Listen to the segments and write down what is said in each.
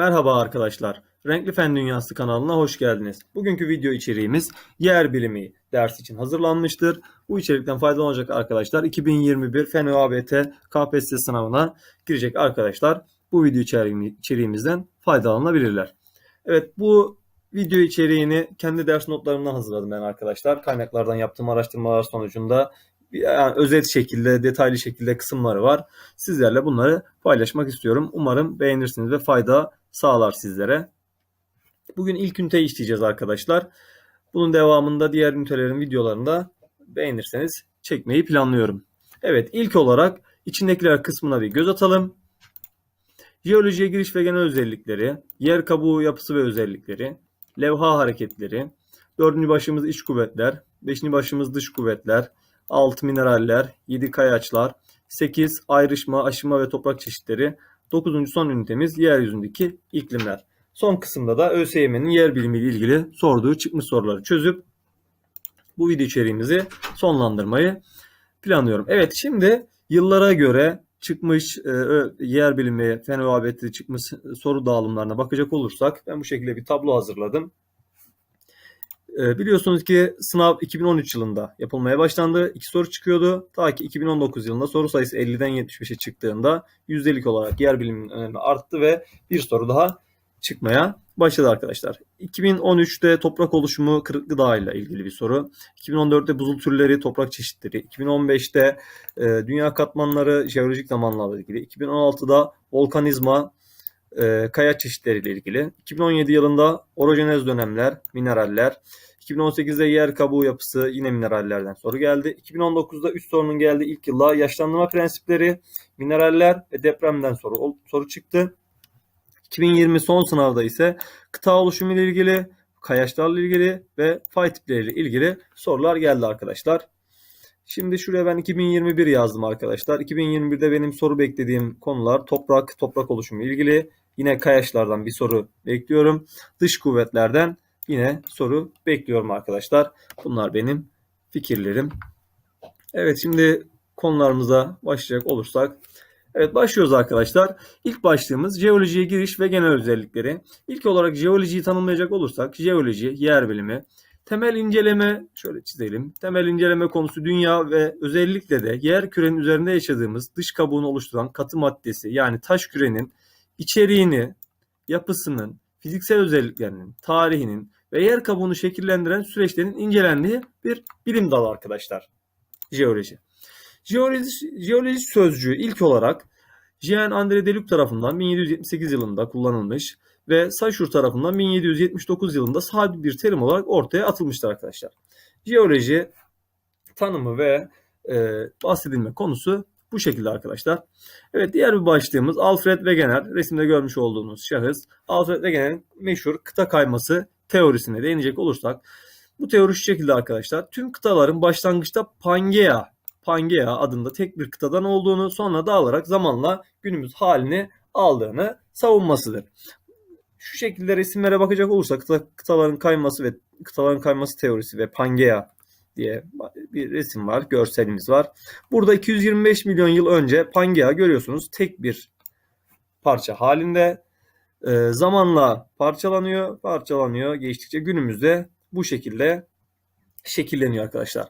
Merhaba arkadaşlar. Renkli Fen Dünyası kanalına hoş geldiniz. Bugünkü video içeriğimiz yer bilimi ders için hazırlanmıştır. Bu içerikten faydalanacak arkadaşlar 2021 Fen ÖABT KPSS sınavına girecek arkadaşlar bu video içeriğimi- içeriğimizden faydalanabilirler. Evet bu video içeriğini kendi ders notlarımdan hazırladım ben arkadaşlar. Kaynaklardan yaptığım araştırmalar sonucunda yani özet şekilde, detaylı şekilde kısımları var. Sizlerle bunları paylaşmak istiyorum. Umarım beğenirsiniz ve fayda sağlar sizlere. Bugün ilk üniteyi işleyeceğiz arkadaşlar. Bunun devamında diğer ünitelerin videolarında beğenirseniz çekmeyi planlıyorum. Evet ilk olarak içindekiler kısmına bir göz atalım. Jeolojiye giriş ve genel özellikleri, yer kabuğu yapısı ve özellikleri, levha hareketleri, dördüncü başımız iç kuvvetler, beşinci başımız dış kuvvetler, altı mineraller, yedi kayaçlar, sekiz ayrışma, aşınma ve toprak çeşitleri, dokuzuncu son ünitemiz yeryüzündeki iklimler. Son kısımda da ÖSYM'nin yer bilimiyle ilgili sorduğu çıkmış soruları çözüp bu video içeriğimizi sonlandırmayı planlıyorum. Evet şimdi yıllara göre çıkmış e, yer bilimi, fen çıkmış soru dağılımlarına bakacak olursak ben bu şekilde bir tablo hazırladım. E, biliyorsunuz ki sınav 2013 yılında yapılmaya başlandı. İki soru çıkıyordu. Ta ki 2019 yılında soru sayısı 50'den 75'e çıktığında yüzdelik olarak yer biliminin önemi arttı ve bir soru daha çıkmaya başladı arkadaşlar. 2013'te toprak oluşumu kırık gıda ile ilgili bir soru. 2014'te buzul türleri, toprak çeşitleri. 2015'te e, dünya katmanları, jeolojik zamanlarla ilgili. 2016'da volkanizma, e, kaya çeşitleriyle ilgili. 2017 yılında orojenez dönemler, mineraller. 2018'de yer kabuğu yapısı yine minerallerden soru geldi. 2019'da 3 sorunun geldiği ilk yılda yaşlandırma prensipleri, mineraller ve depremden soru soru çıktı. 2020 son sınavda ise kıta oluşumu ile ilgili, kayaçlarla ilgili ve fay tipleriyle ilgili sorular geldi arkadaşlar. Şimdi şuraya ben 2021 yazdım arkadaşlar. 2021'de benim soru beklediğim konular toprak, toprak oluşumu ile ilgili. Yine kayaçlardan bir soru bekliyorum. Dış kuvvetlerden yine soru bekliyorum arkadaşlar. Bunlar benim fikirlerim. Evet şimdi konularımıza başlayacak olursak. Evet başlıyoruz arkadaşlar. İlk başlığımız jeolojiye giriş ve genel özellikleri. İlk olarak jeolojiyi tanımlayacak olursak jeoloji, yer bilimi, temel inceleme şöyle çizelim. Temel inceleme konusu dünya ve özellikle de yer kürenin üzerinde yaşadığımız dış kabuğunu oluşturan katı maddesi yani taş kürenin içeriğini, yapısının, fiziksel özelliklerinin, tarihinin ve yer kabuğunu şekillendiren süreçlerin incelendiği bir bilim dalı arkadaşlar. Jeoloji. Jeoloji, jeoloji sözcüğü ilk olarak Jean-André Deluc tarafından 1778 yılında kullanılmış ve Saussure tarafından 1779 yılında sabit bir terim olarak ortaya atılmıştır arkadaşlar. Jeoloji tanımı ve e, bahsedilme konusu bu şekilde arkadaşlar. Evet diğer bir başlığımız Alfred Wegener. Resimde görmüş olduğunuz şahıs. Alfred Wegener'in meşhur kıta kayması teorisine değinecek olursak bu teori şu şekilde arkadaşlar. Tüm kıtaların başlangıçta Pangea Pangea adında tek bir kıtadan olduğunu sonra dağılarak zamanla günümüz halini aldığını savunmasıdır. Şu şekilde resimlere bakacak olursak kıta, kıtaların kayması ve kıtaların kayması teorisi ve Pangea diye bir resim var, görselimiz var. Burada 225 milyon yıl önce Pangea görüyorsunuz tek bir parça halinde e, zamanla parçalanıyor, parçalanıyor. Geçtikçe günümüzde bu şekilde şekilleniyor arkadaşlar.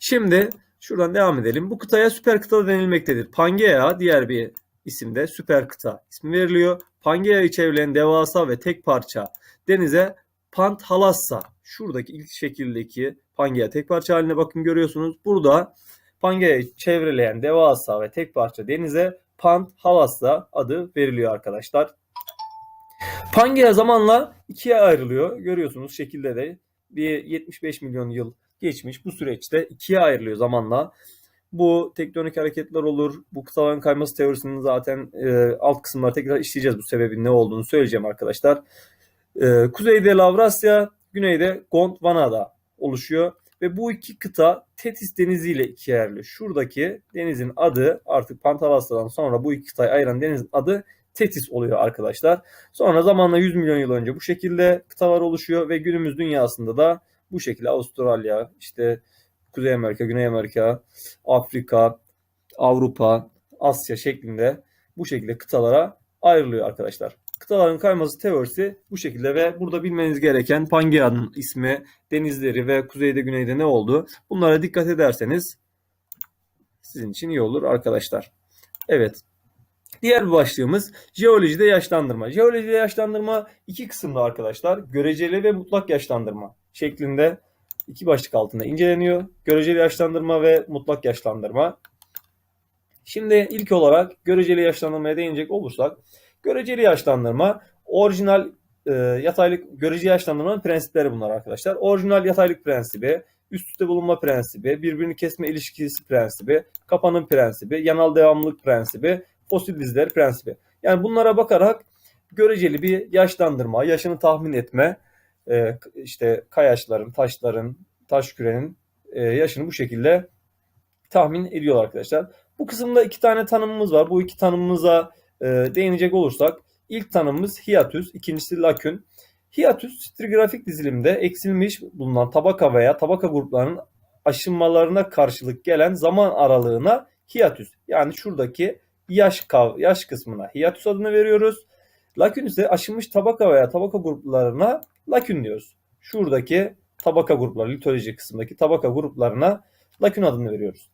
Şimdi şuradan devam edelim. Bu kıtaya süper kıta denilmektedir. Pangea diğer bir isimde süper kıta ismi veriliyor. Pangea'yı çevrilen devasa ve tek parça denize Panthalassa. Şuradaki ilk şekildeki Pangea tek parça haline bakın görüyorsunuz. Burada Pangea'yı çevreleyen devasa ve tek parça denize Panthalassa adı veriliyor arkadaşlar. Pangea zamanla ikiye ayrılıyor. Görüyorsunuz şekilde de bir 75 milyon yıl geçmiş. Bu süreçte ikiye ayrılıyor zamanla. Bu tektonik hareketler olur. Bu kıtaların kayması teorisinin zaten e, alt kısımları tekrar işleyeceğiz. Bu sebebin ne olduğunu söyleyeceğim arkadaşlar. E, kuzeyde Lavrasya, güneyde Gondwana'da oluşuyor. Ve bu iki kıta Tetis Denizi ile ikiye ayrılıyor. Şuradaki denizin adı artık Pantavasya'dan sonra bu iki kıtayı ayıran denizin adı Tetis oluyor arkadaşlar. Sonra zamanla 100 milyon yıl önce bu şekilde kıtalar oluşuyor ve günümüz dünyasında da bu şekilde Avustralya, işte Kuzey Amerika, Güney Amerika, Afrika, Avrupa, Asya şeklinde bu şekilde kıtalara ayrılıyor arkadaşlar. Kıtaların kayması teorisi bu şekilde ve burada bilmeniz gereken Pangea'nın ismi, denizleri ve kuzeyde güneyde ne oldu? Bunlara dikkat ederseniz sizin için iyi olur arkadaşlar. Evet. Diğer bir başlığımız jeolojide yaşlandırma. Jeolojide yaşlandırma iki kısımda arkadaşlar. Göreceli ve mutlak yaşlandırma şeklinde iki başlık altında inceleniyor. Göreceli yaşlandırma ve mutlak yaşlandırma. Şimdi ilk olarak göreceli yaşlandırmaya değinecek olursak, göreceli yaşlandırma orijinal e, yataylık göreceli yaşlandırmanın prensipleri bunlar arkadaşlar. Orijinal yataylık prensibi, üst üste bulunma prensibi, birbirini kesme ilişkisi prensibi, kapanım prensibi, yanal devamlılık prensibi, fosil diziler prensibi. Yani bunlara bakarak göreceli bir yaşlandırma, yaşını tahmin etme, e, işte kayaçların, taşların, taş kürenin e, yaşını bu şekilde tahmin ediyorlar arkadaşlar. Bu kısımda iki tane tanımımız var. Bu iki tanımımıza e, değinecek olursak ilk tanımımız hiatüs, ikincisi lakün. Hiatüs stratigrafik dizilimde eksilmiş bulunan tabaka veya tabaka gruplarının aşınmalarına karşılık gelen zaman aralığına hiatüs yani şuradaki yaş kav yaş kısmına hiatüs adını veriyoruz. Lakün ise aşınmış tabaka veya tabaka gruplarına lakün diyoruz. Şuradaki tabaka grupları, litoloji kısmındaki tabaka gruplarına lakün adını veriyoruz.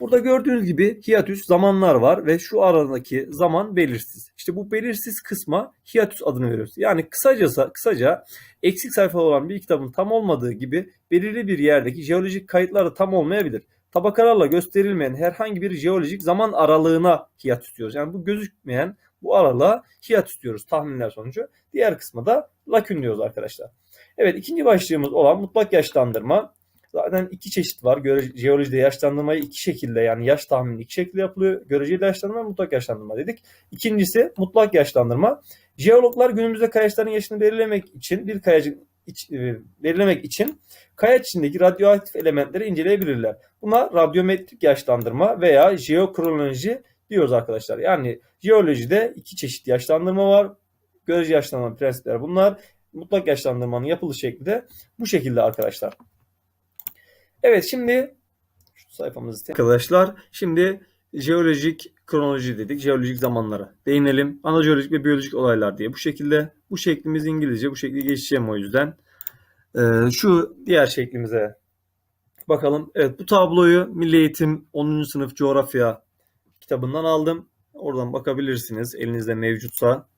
Burada gördüğünüz gibi hiatüs zamanlar var ve şu aradaki zaman belirsiz. İşte bu belirsiz kısma hiatüs adını veriyoruz. Yani kısacası kısaca eksik sayfa olan bir kitabın tam olmadığı gibi belirli bir yerdeki jeolojik kayıtları tam olmayabilir. Tabakalarla gösterilmeyen herhangi bir jeolojik zaman aralığına hiatüs diyoruz. Yani bu gözükmeyen bu aralığa hiatüs diyoruz tahminler sonucu. Diğer kısma da lakün diyoruz arkadaşlar. Evet ikinci başlığımız olan mutlak yaşlandırma. Zaten iki çeşit var. Göre, jeolojide yaşlandırmayı iki şekilde yani yaş tahmini iki şekilde yapılıyor. Göreceli yaşlandırma mutlak yaşlandırma dedik. İkincisi mutlak yaşlandırma. Jeologlar günümüzde kayaçların yaşını belirlemek için bir kayacı iç, e, belirlemek için kayaç içindeki radyoaktif elementleri inceleyebilirler. Buna radyometrik yaşlandırma veya jeokronoloji diyoruz arkadaşlar. Yani jeolojide iki çeşit yaşlandırma var. Göreceli yaşlandırma prensipleri bunlar. Mutlak yaşlandırmanın yapılış şekli de bu şekilde arkadaşlar. Evet şimdi şu sayfamızı arkadaşlar şimdi jeolojik kronoloji dedik. Jeolojik zamanlara değinelim. Anajeolojik ve biyolojik olaylar diye bu şekilde. Bu şeklimiz İngilizce. Bu şekilde geçeceğim o yüzden. Ee, şu diğer şeklimize bakalım. Evet bu tabloyu Milli Eğitim 10. sınıf coğrafya kitabından aldım. Oradan bakabilirsiniz elinizde mevcutsa.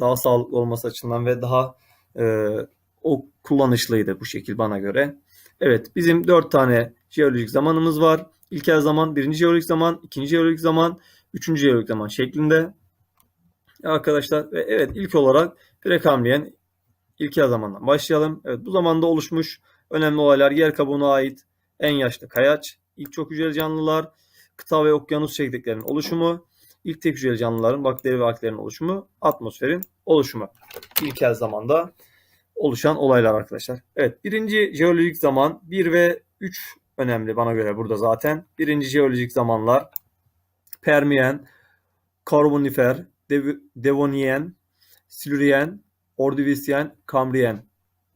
Daha sağlıklı olması açısından ve daha e, o kullanışlıydı bu şekil bana göre. Evet bizim 4 tane jeolojik zamanımız var. İlkel zaman, birinci jeolojik zaman, ikinci jeolojik zaman, üçüncü jeolojik zaman şeklinde. Arkadaşlar ve evet ilk olarak Prekambriyen ilkel zamandan başlayalım. Evet bu zamanda oluşmuş önemli olaylar yer kabuğuna ait en yaşlı kayaç, ilk çok hücreli canlılar, kıta ve okyanus çekirdeklerinin oluşumu, ilk tek hücreli canlıların bakteri ve alglerin oluşumu, atmosferin oluşumu. İlkel zamanda oluşan olaylar arkadaşlar. Evet birinci jeolojik zaman 1 ve 3 önemli bana göre burada zaten. Birinci jeolojik zamanlar Permiyen, Karbonifer, Dev Devoniyen, Silüryen, Ordovisiyen, Kambriyen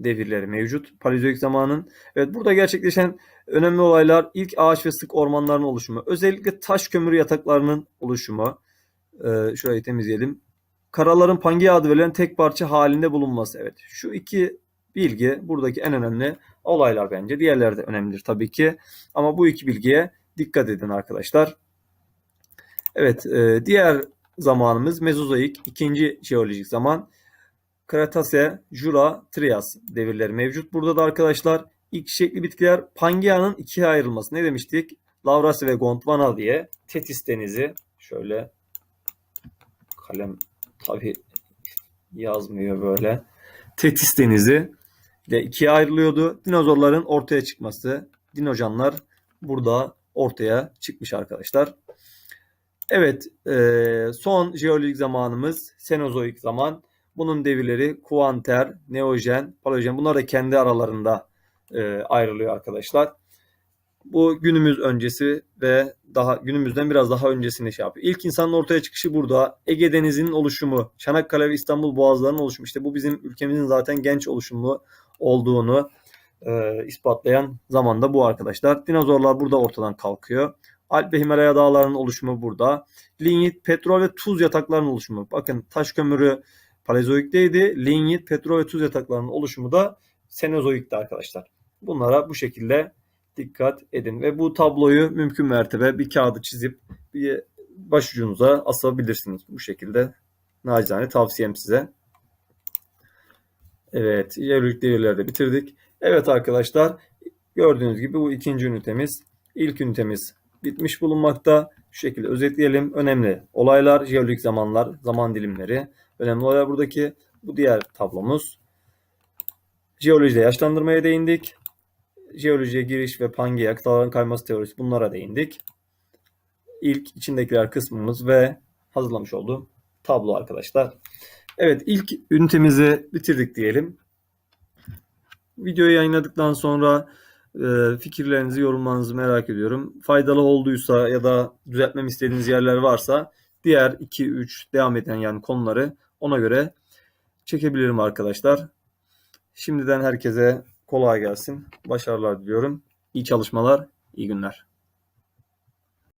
devirleri mevcut. Paleozoik zamanın. Evet burada gerçekleşen önemli olaylar ilk ağaç ve sık ormanların oluşumu. Özellikle taş kömür yataklarının oluşumu. Ee, şurayı temizleyelim. Karaların Pangea adı verilen tek parça halinde bulunması. Evet şu iki bilgi buradaki en önemli olaylar bence. Diğerleri de önemlidir tabii ki. Ama bu iki bilgiye dikkat edin arkadaşlar. Evet e, diğer zamanımız Mezozoik ikinci jeolojik zaman. Kretase, Jura, Trias devirleri mevcut. Burada da arkadaşlar ilk çiçekli bitkiler Pangea'nın ikiye ayrılması. Ne demiştik? Lavrasi ve Gondwana diye Tetis denizi şöyle kalem tabi yazmıyor böyle. Tetis denizi de ikiye ayrılıyordu. Dinozorların ortaya çıkması. Dinocanlar burada ortaya çıkmış arkadaşlar. Evet son jeolojik zamanımız Senozoik zaman. Bunun devirleri Kuanter, Neojen, Paleojen bunlar da kendi aralarında ayrılıyor arkadaşlar. Bu günümüz öncesi ve daha günümüzden biraz daha öncesini şey yapıyor. İlk insanın ortaya çıkışı burada. Ege Denizi'nin oluşumu, Çanakkale ve İstanbul boğazlarının oluşumu. İşte bu bizim ülkemizin zaten genç oluşumlu olduğunu e, ispatlayan zamanda bu arkadaşlar. Dinozorlar burada ortadan kalkıyor. Alp ve Himalaya dağlarının oluşumu burada. Linyit, petrol ve tuz yataklarının oluşumu. Bakın taş kömürü Paleozoikteydi. Linyit, petrol ve tuz yataklarının oluşumu da Senozoik'ti arkadaşlar. Bunlara bu şekilde dikkat edin. Ve bu tabloyu mümkün mertebe bir kağıdı çizip bir başucunuza asabilirsiniz. Bu şekilde nacizane tavsiyem size. Evet, jeolojik devirleri de bitirdik. Evet arkadaşlar, gördüğünüz gibi bu ikinci ünitemiz. İlk ünitemiz bitmiş bulunmakta. Şu şekilde özetleyelim. Önemli olaylar, jeolojik zamanlar, zaman dilimleri. Önemli olaylar buradaki. Bu diğer tablomuz. Jeolojide yaşlandırmaya değindik. Jeolojiye giriş ve Pangea, kıtaların kayması teorisi bunlara değindik. İlk içindekiler kısmımız ve hazırlamış olduğum tablo arkadaşlar. Evet ilk ünitemizi bitirdik diyelim. Videoyu yayınladıktan sonra e, fikirlerinizi, yorumlarınızı merak ediyorum. Faydalı olduysa ya da düzeltmem istediğiniz yerler varsa diğer 2-3 devam eden yani konuları ona göre çekebilirim arkadaşlar. Şimdiden herkese kolay gelsin. Başarılar diliyorum. İyi çalışmalar, iyi günler.